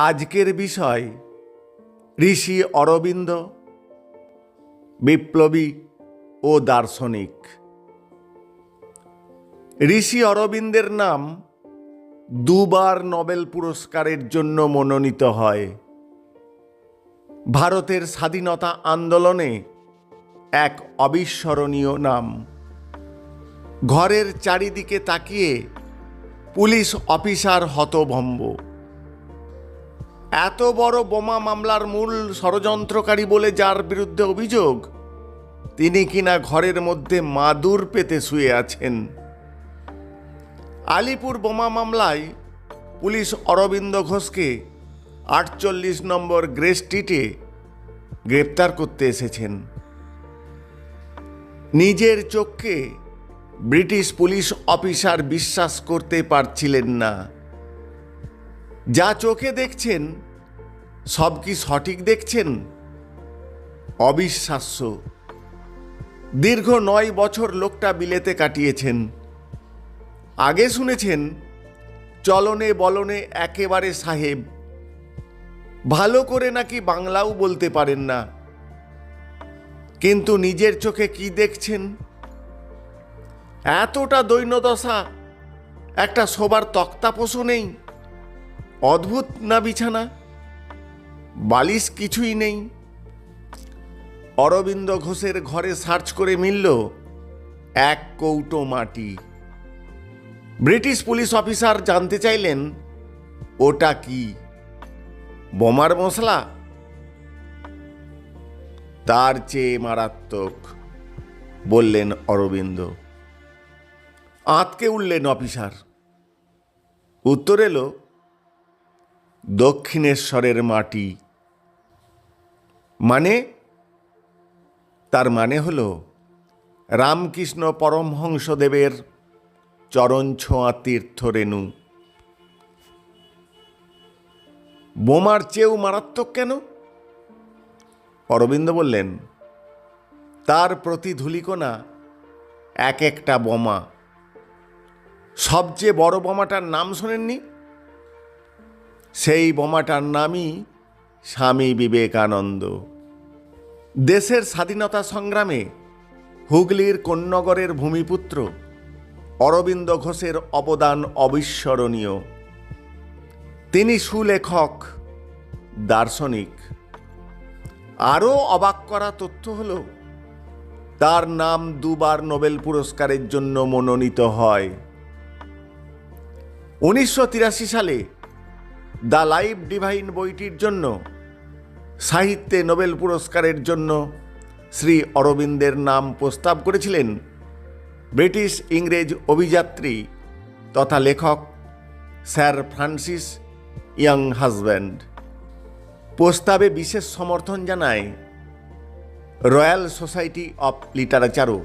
আজকের বিষয় ঋষি অরবিন্দ, বিপ্লবী ও দার্শনিক। ঋষি অরবিন্দের নাম দুবার নোবেল পুরস্কারের জন্য মনোনীত হয়। ভারতের স্বাধীনতা আন্দোলনে এক অবিস্মরণীয় নাম। ঘরের চারিদিকে তাকিয়ে পুলিশ অফিসার হতভম্ব। এত বড় বোমা মামলার মূল ষড়যন্ত্রকারী বলে যার বিরুদ্ধে অভিযোগ? তিনি কিনা ঘরের মধ্যে মাদুর পেতে শুয়ে আছেন। আলিপুর বোমা মামলায় পুলিশ অরবিন্দ ঘোষকে আটচল্লিশ নম্বর গ্রে স্ট্রিটে গ্রেপ্তার করতে এসেছেন। নিজের চোখকে ব্রিটিশ পুলিশ অফিসার বিশ্বাস করতে পারছিলেন না। যা চোখে দেখছেন, সব কি সঠিক দেখছেন? অবিশ্বাস্য। দীর্ঘ নয় বছর লোকটা বিলেতে কাটিয়েছেন। আগে শুনেছেন, চলনে বলনে একেবারে সাহেব। ভালো করে নাকি বাংলাও বলতে পারেন না। কিন্তু নিজের চোখে কি দেখছেন? এতটা দৈন্যদশা, একটা শোবার তক্তাপোষও নেই। অদ্ভুত না বিছানা? বালিশ কিছুই নেই। অরবিন্দ ঘোষের ঘরে সার্চ করে মিলল, এক কৌটো মাটি। ব্রিটিশ পুলিশ অফিসার জানতে চাইলেন, ওটা কি? বোমার মশলা? তার চেয়ে মারাত্মক, বললেন অরবিন্দ। আঁতকে উঠলেন অফিসার। উত্তর এলো দক্ষিণেশ্বরের মাটি। মানে? তার মানে হলো, রামকৃষ্ণ পরমহংসদেবের চরণ ছোঁয়া তীর্থ রেণু বোমার চেয়েও মারাত্মক কেন? অরবিন্দ বললেন, তার প্রতি ধুলিকোনা এক একটা বোমা। সবচেয়ে বড় বোমাটার নাম শোনেননি? সেই বোমাটার নামই স্বামী বিবেকানন্দ। দেশের স্বাধীনতা সংগ্রামে হুগলির কন্যগরের ভূমিপুত্র অরবিন্দ ঘোষের অবদান অবিস্মরণীয়। তিনি সুলেখক, দার্শনিক। আরও অবাক করা তথ্য হল, তার নাম দুবার নোবেল পুরস্কারের জন্য মনোনীত হয়। উনিশশো তিরাশি সালে দ্য লাইফ ডিভাইন বইটির জন্য, সাহিত্যে নোবেল পুরস্কারের জন্য শ্রী অরবিন্দের নাম প্রস্তাব করেছিলেন ব্রিটিশ ইংরেজ অভিযাত্রী তথা লেখক স্যার ফ্রান্সিস ইয়াং হাজব্যান্ড। প্রস্তাবে বিশেষ সমর্থন জানায় রয়্যাল সোসাইটি অফ লিটারেচারও।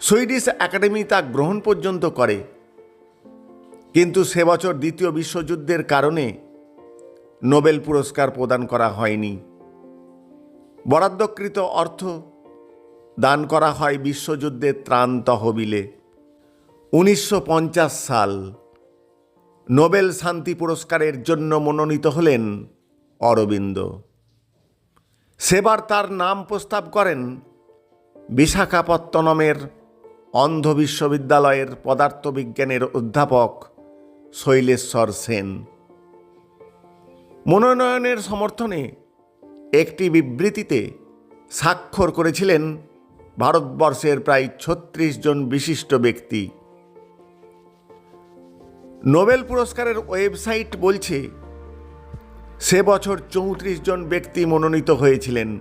সুইডিশ একাডেমি তা গ্রহণ পর্যন্ত করে। কিন্তু সে বছর দ্বিতীয় বিশ্বযুদ্ধের কারণে নোবেল পুরস্কার প্রদান করা হয়নি। বরাদ্দকৃত অর্থ দান করা হয় বিশ্বযুদ্ধের ত্রাণ তহবিলে। উনিশশো পঞ্চাশ সাল নোবেল শান্তি পুরস্কারের জন্য মনোনীত হলেন অরবিন্দ। সেবার তার নাম প্রস্তাব করেন বিশাখাপত্তনমের অন্ধ বিশ্ববিদ্যালয়ের পদার্থবিজ্ঞানের অধ্যাপক শৈলেশ্বর সেন। মনোনয়নের সমর্থনে একটি বিবৃতিতে স্বাক্ষর করেছিলেন ভারতবর্ষের প্রায় ছত্রিশ জন বিশিষ্ট ব্যক্তি। নোবেল পুরস্কারের ওয়েবসাইট বলছে, সে বছর চৌত্রিশ জন ব্যক্তি মনোনীত হয়েছিলেন।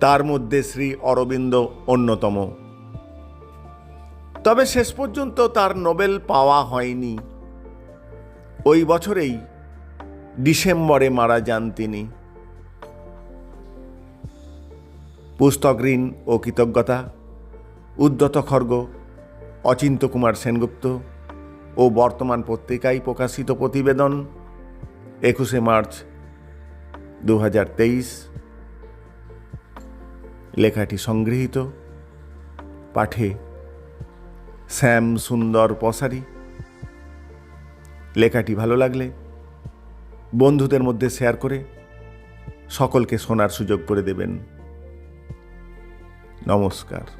তার মধ্যে শ্রী অরবিন্দ অন্যতম। তবে শেষ পর্যন্ত তার নোবেল পাওয়া হয়নি। ওই বছরেই ডিসেম্বরে মারা যান তিনি। পুস্তক ঋণ ও কৃতজ্ঞতা উদ্যত খর্গ অচিন্ত কুমার সেনগুপ্ত ও বর্তমান পত্রিকায় প্রকাশিত প্রতিবেদন, একুশে মার্চ দু হাজার তেইশ। লেখাটি সংগৃহীত, পাঠে শ্যাম সুন্দর পসারি। লেখাটি ভালো লাগলে বন্ধুদের মধ্যে শেয়ার করে সকলকে শোনার সুযোগ করে দেবেন। নমস্কার।